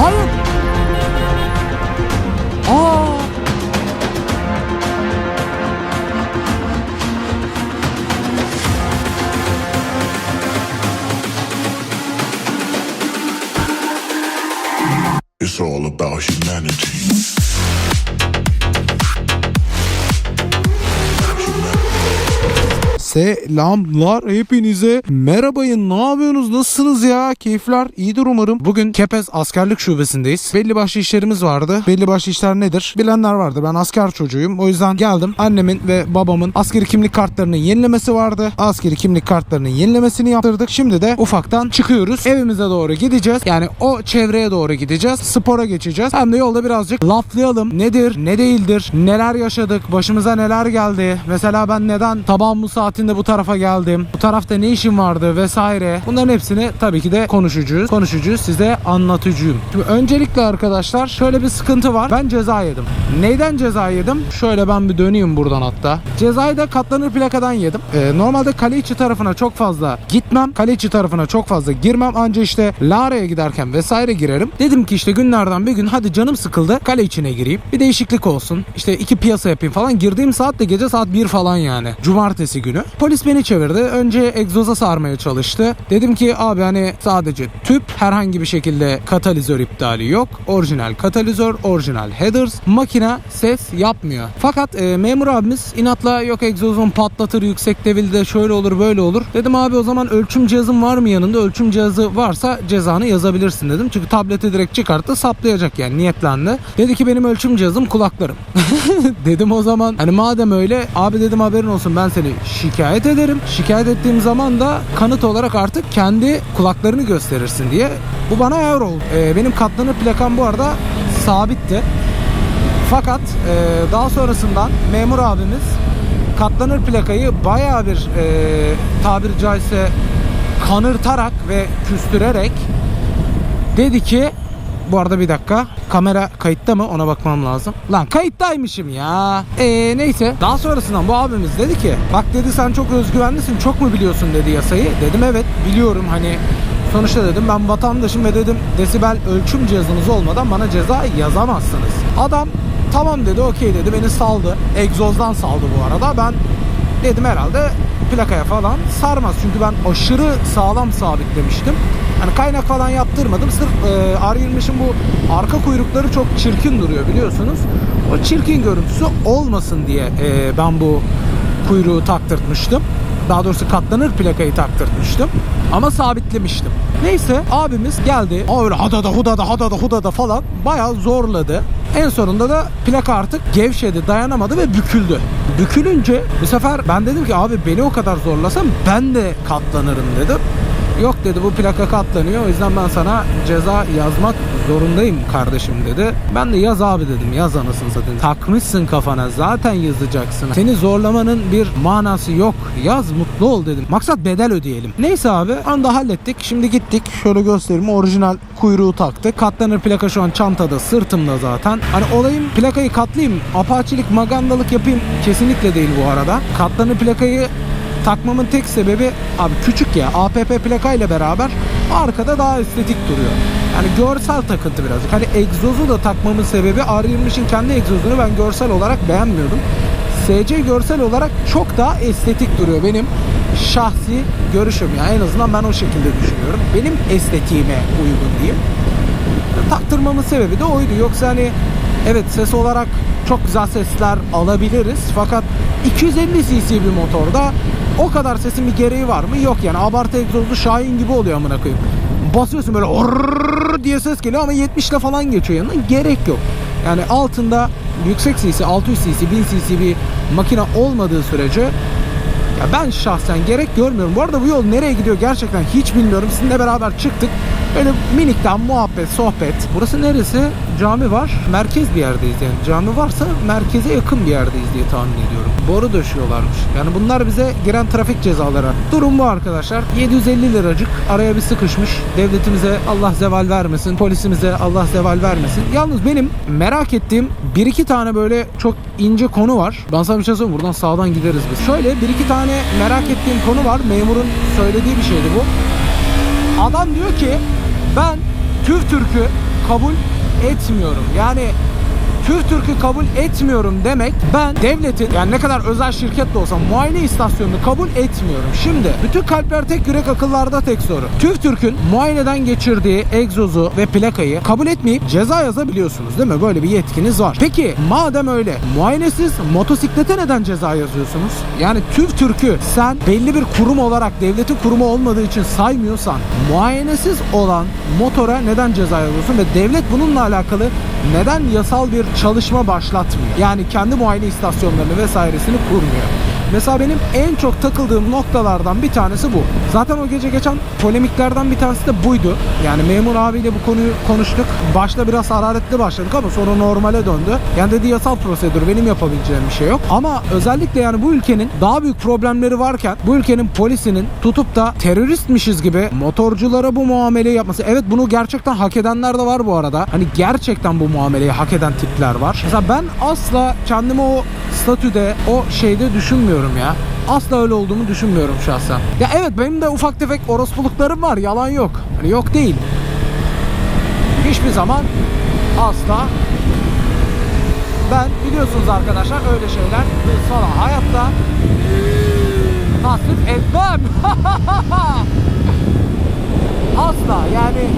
Hayır. Selamlar hepinize. Merhabayın. Ne yapıyorsunuz? Nasılsınız ya? Keyifler iyidir umarım. Bugün Kepez askerlik şubesindeyiz. Belli başlı işlerimiz vardı. Belli başlı işler nedir? Bilenler vardı. Ben asker çocuğuyum. O yüzden geldim. Annemin ve babamın askeri kimlik kartlarının yenilemesi vardı. Askeri kimlik kartlarının yenilemesini yaptırdık. Şimdi de ufaktan çıkıyoruz. Evimize doğru gideceğiz. Yani o çevreye doğru gideceğiz. Spora geçeceğiz. Hem de yolda birazcık laflayalım. Nedir? Ne değildir? Neler yaşadık? Başımıza neler geldi? Mesela ben neden sabahın bu saatinde bu tarafa geldim? Bu tarafta ne işim vardı vesaire. Bunların hepsini tabii ki de konuşacağız. Konuşacağız. Size anlatıcıyım. Şimdi öncelikle arkadaşlar şöyle bir sıkıntı var. Ben ceza yedim. Neyden ceza yedim? Şöyle ben bir döneyim buradan hatta. Cezayı da katlanır plakadan yedim. Ee, normalde kale içi tarafına çok fazla gitmem. Kale içi tarafına çok fazla girmem. Anca işte Lara'ya giderken vesaire girerim. Dedim ki işte günlerden bir gün hadi canım sıkıldı. Kale içine gireyim. Bir değişiklik olsun. İşte iki piyasa yapayım falan. Girdiğim saat de gece saat 1 falan yani. Cumartesi günü. Polis beni çevirdi. Önce egzoza sarmaya çalıştı. Dedim ki abi hani sadece tüp herhangi bir şekilde katalizör iptali yok. Orijinal katalizör, orijinal headers. Makine ses yapmıyor. Fakat e, memur abimiz inatla yok egzozun patlatır yüksek devirde şöyle olur böyle olur. Dedim abi o zaman ölçüm cihazın var mı yanında? Ölçüm cihazı varsa cezanı yazabilirsin dedim. Çünkü tableti direkt çıkarttı saplayacak yani niyetlendi. Dedi ki benim ölçüm cihazım kulaklarım. dedim o zaman hani madem öyle abi dedim haberin olsun ben seni şikayet ederim. Şikayet ettiğim zaman da kanıt olarak artık kendi kulaklarını gösterirsin diye. Bu bana ağır oldu. Ee, benim katlanır plakam bu arada sabitti. Fakat e, daha sonrasından memur abimiz katlanır plakayı bayağı bir e, tabiri caizse kanırtarak ve küstürerek dedi ki bu arada bir dakika kamera kayıtta mı ona bakmam lazım. Lan kayıttaymışım ya. Eee neyse daha sonrasından bu abimiz dedi ki bak dedi sen çok özgüvenlisin çok mu biliyorsun dedi yasayı. Dedim evet biliyorum hani Sonuçta dedim ben vatandaşım ve dedim desibel ölçüm cihazınız olmadan bana ceza yazamazsınız. Adam tamam dedi okey dedi beni saldı. Egzozdan saldı bu arada. Ben dedim herhalde plakaya falan sarmaz. Çünkü ben aşırı sağlam sabitlemiştim. Hani kaynak falan yaptırmadım. Sırf e, R20'in bu arka kuyrukları çok çirkin duruyor biliyorsunuz. O çirkin görüntüsü olmasın diye e, ben bu kuyruğu taktırtmıştım. Daha doğrusu katlanır plakayı taktırtmıştım. Ama sabitlemiştim. Neyse abimiz geldi. Öyle hadada hudada hadada hudada falan bayağı zorladı. En sonunda da plaka artık gevşedi, dayanamadı ve büküldü. Bükülünce bu sefer ben dedim ki abi beni o kadar zorlasam ben de katlanırım dedim. Yok dedi bu plaka katlanıyor o yüzden ben sana ceza yazmak zorundayım kardeşim dedi. Ben de yaz abi dedim yaz anasını satayım. Takmışsın kafana zaten yazacaksın. Seni zorlamanın bir manası yok. Yaz mutlu ol dedim. Maksat bedel ödeyelim. Neyse abi anda hallettik. Şimdi gittik. Şöyle göstereyim orijinal kuyruğu taktık. Katlanır plaka şu an çantada sırtımda zaten. Hani olayım plakayı katlayayım. Apaçilik magandalık yapayım. Kesinlikle değil bu arada. Katlanır plakayı takmamın tek sebebi abi küçük ya APP plakayla beraber arkada daha estetik duruyor. Yani görsel takıntı birazcık. Hani egzozu da takmamın sebebi R20'in kendi egzozunu ben görsel olarak beğenmiyordum. SC görsel olarak çok daha estetik duruyor benim şahsi görüşüm ya en azından ben o şekilde düşünüyorum. Benim estetiğime uygun diyeyim. Taktırmamın sebebi de oydu. Yoksa hani evet ses olarak çok güzel sesler alabiliriz. Fakat 250 cc bir motorda o kadar sesin bir gereği var mı? Yok yani. Abartı egzozlu Şahin gibi oluyor amına koyayım. Basıyorsun böyle orrrr diye ses geliyor ama 70 ile falan geçiyor yanına. Gerek yok. Yani altında yüksek cc, 600 cc, 1000 cc bir makine olmadığı sürece ya ben şahsen gerek görmüyorum. Bu arada bu yol nereye gidiyor gerçekten hiç bilmiyorum. Sizinle beraber çıktık. Böyle minikten muhabbet, sohbet. Burası neresi? Cami var. Merkez bir yerdeyiz yani. Cami varsa merkeze yakın bir yerdeyiz diye tahmin ediyorum. Boru döşüyorlarmış. Yani bunlar bize giren trafik cezaları. Durum bu arkadaşlar. 750 liracık. Araya bir sıkışmış. Devletimize Allah zeval vermesin. Polisimize Allah zeval vermesin. Yalnız benim merak ettiğim bir iki tane böyle çok ince konu var. Ben sana bir şey söyleyeyim. Buradan sağdan gideriz biz. Şöyle bir iki tane merak ettiğim konu var. Memurun söylediği bir şeydi bu. Adam diyor ki ben TÜV Türk'ü kabul etmiyorum. Yani TÜV TÜRK'ü kabul etmiyorum demek ben devletin yani ne kadar özel şirket de olsa muayene istasyonunu kabul etmiyorum. Şimdi bütün kalpler tek yürek akıllarda tek soru. TÜV TÜRK'ün muayeneden geçirdiği egzozu ve plakayı kabul etmeyip ceza yazabiliyorsunuz değil mi? Böyle bir yetkiniz var. Peki madem öyle muayenesiz motosiklete neden ceza yazıyorsunuz? Yani TÜV TÜRK'ü sen belli bir kurum olarak devletin kurumu olmadığı için saymıyorsan muayenesiz olan motora neden ceza yazıyorsun ve devlet bununla alakalı neden yasal bir çalışma başlatmıyor? Yani kendi muayene istasyonlarını vesairesini kurmuyor. Mesela benim en çok takıldığım noktalardan bir tanesi bu. Zaten o gece geçen polemiklerden bir tanesi de buydu. Yani memur abiyle bu konuyu konuştuk. Başta biraz hararetli başladık ama sonra normale döndü. Yani dedi yasal prosedür benim yapabileceğim bir şey yok. Ama özellikle yani bu ülkenin daha büyük problemleri varken bu ülkenin polisinin tutup da teröristmişiz gibi motorculara bu muameleyi yapması. Evet bunu gerçekten hak edenler de var bu arada. Hani gerçekten bu muameleyi hak eden tipler var. Mesela ben asla kendimi o statüde, o şeyde düşünmüyorum ya. Asla öyle olduğumu düşünmüyorum şahsen. Ya evet benim de ufak tefek orospuluklarım var. Yalan yok. Hani yok değil. Hiçbir zaman asla ben biliyorsunuz arkadaşlar öyle şeyler sonra hayatta nasip etmem. asla yani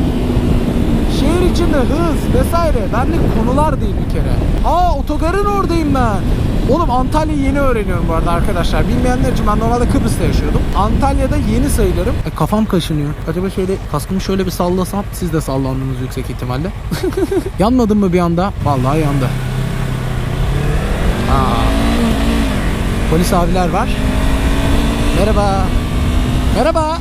şehir içinde hız vesaire benlik konular değil bir kere. Aa otogarın oradayım ben. Oğlum Antalya'yı yeni öğreniyorum bu arada arkadaşlar. Bilmeyenler için ben normalde Kıbrıs'ta yaşıyordum. Antalya'da yeni sayılırım. E, kafam kaşınıyor. Acaba şöyle kaskımı şöyle bir sallasam siz de sallandınız yüksek ihtimalle. Yanmadın mı bir anda? Vallahi yandı. Aa. Polis abiler var. Merhaba. Merhaba.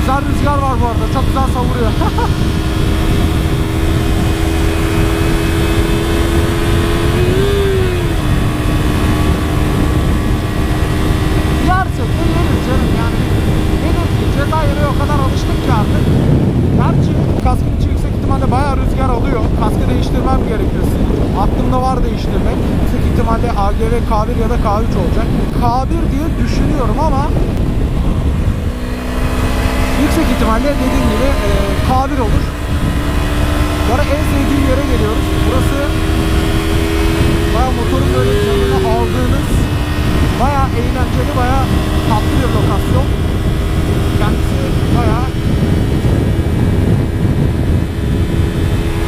Güzel rüzgar var bu arada. Çok güzel savuruyor. Canım yani. Cezayir'e o kadar alıştık artık. Gerçi kaskın içi yüksek bayağı rüzgar alıyor. Kaskı değiştirmem gerekiyor. Aklımda var değiştirmek. Yüksek AGV K1 ya da K3 olacak. K1 diye düşünüyorum ama Yüksek ihtimalle dediğim gibi e, K1 olur. Bu ara en sevdiğim yere geliyoruz. Burası baya motorun böyle canını aldığınız baya eğlenceli, baya tatlı bir lokasyon. Kendisi baya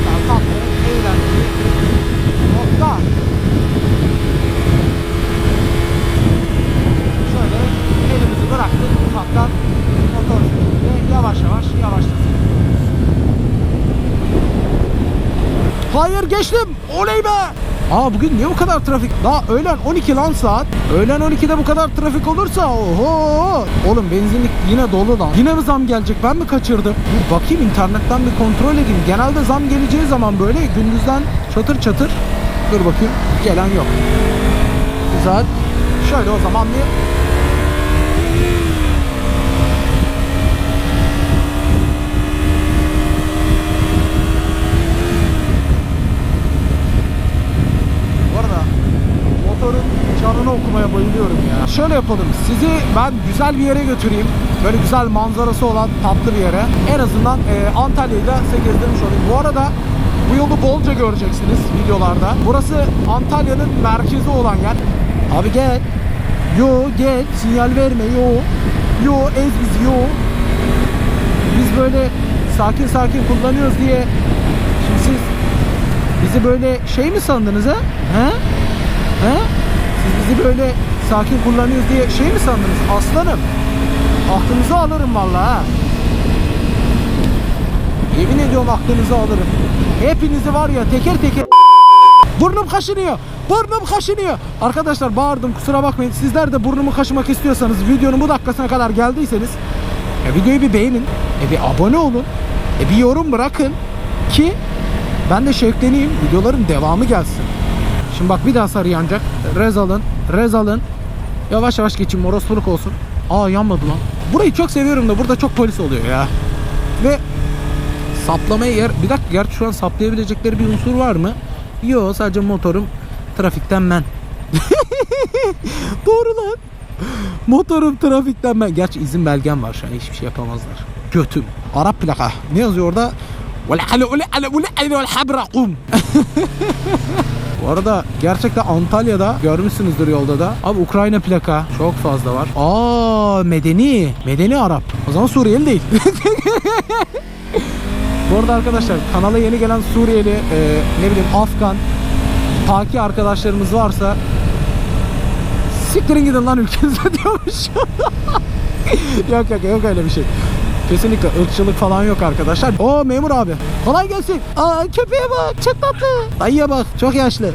yani tatlı, eğlenceli bir nokta. Şöyle elimizi bıraktık ufaktan motor ve yavaş yavaş yavaşlasın. Hayır geçtim. Oley be. Aa bugün niye bu kadar trafik? Daha öğlen 12 lan saat. Öğlen 12'de bu kadar trafik olursa oho. Oğlum benzinlik yine dolu lan. Yine mi zam gelecek? Ben mi kaçırdım? Bir bakayım internetten bir kontrol edeyim. Genelde zam geleceği zaman böyle gündüzden çatır çatır. Dur bakayım. Gelen yok. Güzel. Şöyle o zaman bir Bu arada motorun canını okumaya bayılıyorum ya. Şöyle yapalım. Sizi ben güzel bir yere götüreyim. Böyle güzel manzarası olan tatlı bir yere. En azından e, Antalya'yı da size gezdirmiş olayım. Bu arada bu yolu bolca göreceksiniz videolarda. Burası Antalya'nın merkezi olan yer. Abi gel. Yo gel. Sinyal verme yo. Yo ez biz yo. Biz böyle sakin sakin kullanıyoruz diye Şimdi siz Bizi böyle şey mi sandınız ha? He? He? Siz bizi böyle sakin kullanıyoruz diye şey mi sandınız? Aslanım. Aklınızı alırım vallahi ha. Yemin ediyorum aklınızı alırım. Hepinizi var ya teker teker Burnum kaşınıyor. Burnum kaşınıyor. Arkadaşlar bağırdım kusura bakmayın. Sizler de burnumu kaşımak istiyorsanız videonun bu dakikasına kadar geldiyseniz e, videoyu bir beğenin. E, bir abone olun. E, bir yorum bırakın ki ben de şevkleneyim. Videoların devamı gelsin. Şimdi bak bir daha sarı yanacak. Rez alın. Yavaş yavaş geçin. Morospuluk olsun. Aa yanmadı lan. Burayı çok seviyorum da burada çok polis oluyor ya. Ve saplamaya yer... Bir dakika gerçi şu an saplayabilecekleri bir unsur var mı? Yo sadece motorum trafikten men. Doğru lan. Motorum trafikten ben. Gerçi izin belgem var şu an hiçbir şey yapamazlar. Götüm. Arap plaka. Ne yazıyor orada? Vele ule ale ule ale vel habra kum. Bu arada gerçekten Antalya'da görmüşsünüzdür yolda da. Abi Ukrayna plaka çok fazla var. Aa medeni. Medeni Arap. O zaman Suriyeli değil. Bu arada arkadaşlar kanala yeni gelen Suriyeli, e, ne bileyim Afgan, Paki arkadaşlarımız varsa siktirin gidin lan ülkenize diyormuş. yok yok yok öyle bir şey. Kesinlikle ırkçılık falan yok arkadaşlar. O memur abi. Kolay gelsin. Aa köpeğe bak çok tatlı. Dayıya bak çok yaşlı.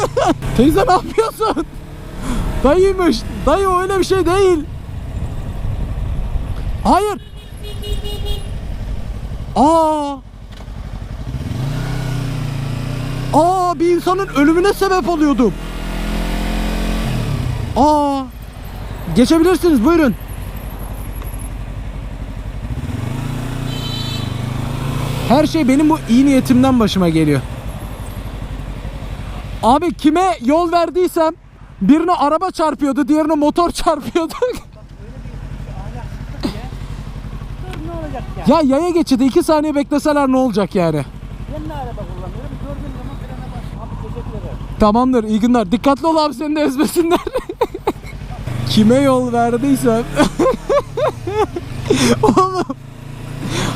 Teyze ne yapıyorsun? Dayıymış. Dayı öyle bir şey değil. Hayır. Aa. Aa bir insanın ölümüne sebep oluyordum. Aa. Geçebilirsiniz buyurun. Her şey benim bu iyi niyetimden başıma geliyor. Abi kime yol verdiysem birine araba çarpıyordu, diğerine motor çarpıyordu. Ya? ya yaya geçidi 2 saniye bekleseler ne olacak yani? Ben de araba kullanıyorum. Gördüğüm zaman frene bas. Abi teşekkür ederim. Tamamdır iyi günler. Dikkatli ol abi seni de ezmesinler. Kime yol verdiysem. Oğlum.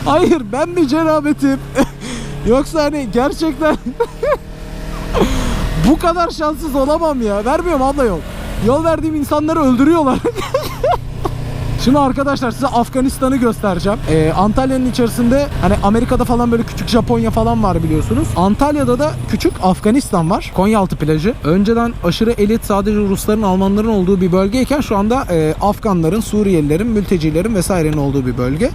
Hayır ben mi cenabetim? Yoksa hani gerçekten bu kadar şanssız olamam ya. Vermiyorum abla yol. Yol verdiğim insanları öldürüyorlar. Şimdi arkadaşlar size Afganistan'ı göstereceğim. Ee, Antalya'nın içerisinde hani Amerika'da falan böyle küçük Japonya falan var biliyorsunuz. Antalya'da da küçük Afganistan var. Konyaaltı plajı. Önceden aşırı elit sadece Rusların, Almanların olduğu bir bölgeyken şu anda e, Afganların, Suriyelilerin, mültecilerin vesairenin olduğu bir bölge.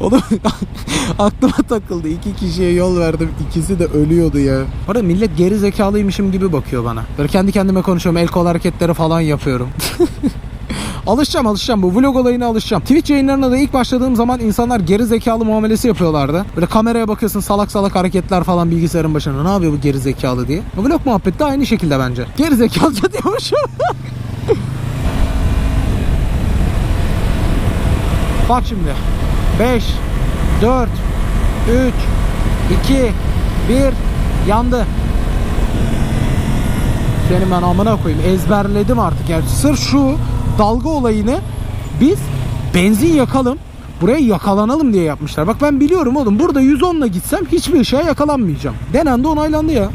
Oğlum aklıma takıldı. İki kişiye yol verdim. İkisi de ölüyordu ya. Orada millet geri zekalıymışım gibi bakıyor bana. Böyle kendi kendime konuşuyorum. El kol hareketleri falan yapıyorum. Alışacağım alışacağım bu vlog olayına alışacağım. Twitch yayınlarına da ilk başladığım zaman insanlar geri zekalı muamelesi yapıyorlardı. Böyle kameraya bakıyorsun salak salak hareketler falan bilgisayarın başına. Ne yapıyor bu geri zekalı diye. Vlog muhabbeti de aynı şekilde bence. Geri zekalıca diyormuşum. Bak şimdi. 5 4 3 2 1 yandı. Senin ben amına koyayım ezberledim artık yani sırf şu dalga olayını biz benzin yakalım buraya yakalanalım diye yapmışlar. Bak ben biliyorum oğlum burada 110 ile gitsem hiçbir ışığa yakalanmayacağım. Denendi onaylandı ya.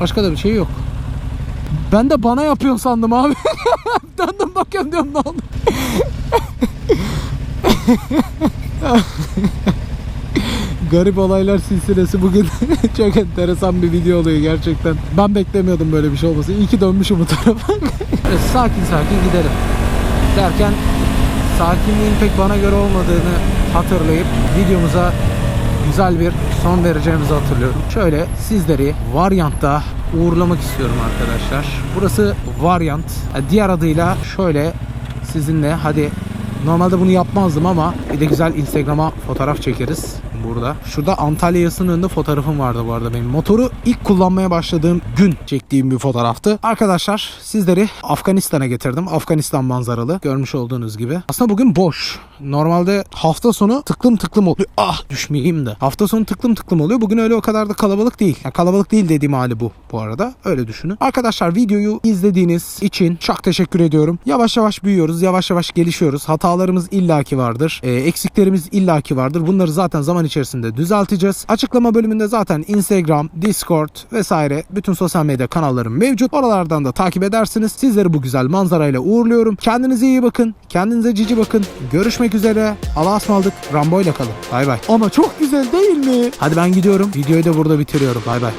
Başka da bir şey yok. Ben de bana yapıyorsun sandım abi. Döndüm bakıyorum diyorum ne oldu. Garip olaylar silsilesi bugün çok enteresan bir video oluyor gerçekten. Ben beklemiyordum böyle bir şey olması. İyi ki dönmüşüm bu tarafa. Sakin sakin gidelim. Derken sakinliğin pek bana göre olmadığını hatırlayıp videomuza güzel bir son vereceğimizi hatırlıyorum. Şöyle sizleri Varyant'ta uğurlamak istiyorum arkadaşlar. Burası Varyant. Diğer adıyla şöyle sizinle hadi Normalde bunu yapmazdım ama bir de güzel Instagram'a fotoğraf çekeriz burada. Şurada Antalya Yası'nın önünde fotoğrafım vardı bu arada benim. Motoru ilk kullanmaya başladığım gün çektiğim bir fotoğraftı. Arkadaşlar sizleri Afganistan'a getirdim. Afganistan manzaralı görmüş olduğunuz gibi. Aslında bugün boş. Normalde hafta sonu tıklım tıklım oluyor. Ah düşmeyeyim de. Hafta sonu tıklım tıklım oluyor. Bugün öyle o kadar da kalabalık değil. Yani kalabalık değil dediğim hali bu bu arada. Öyle düşünün. Arkadaşlar videoyu izlediğiniz için çok teşekkür ediyorum. Yavaş yavaş büyüyoruz. Yavaş yavaş gelişiyoruz. Hatalarımız illaki vardır. Ee, eksiklerimiz illaki vardır. Bunları zaten zaman içerisinde düzelteceğiz. Açıklama bölümünde zaten Instagram, Discord vesaire bütün sosyal medya kanallarım mevcut. Oralardan da takip edersiniz. Sizleri bu güzel manzarayla uğurluyorum. Kendinize iyi bakın. Kendinize cici bakın. Görüşmek üzere. Allah'a ısmarladık. Rambo ile kalın. Bay bay. Ama çok güzel değil mi? Hadi ben gidiyorum. Videoyu da burada bitiriyorum. Bay bay.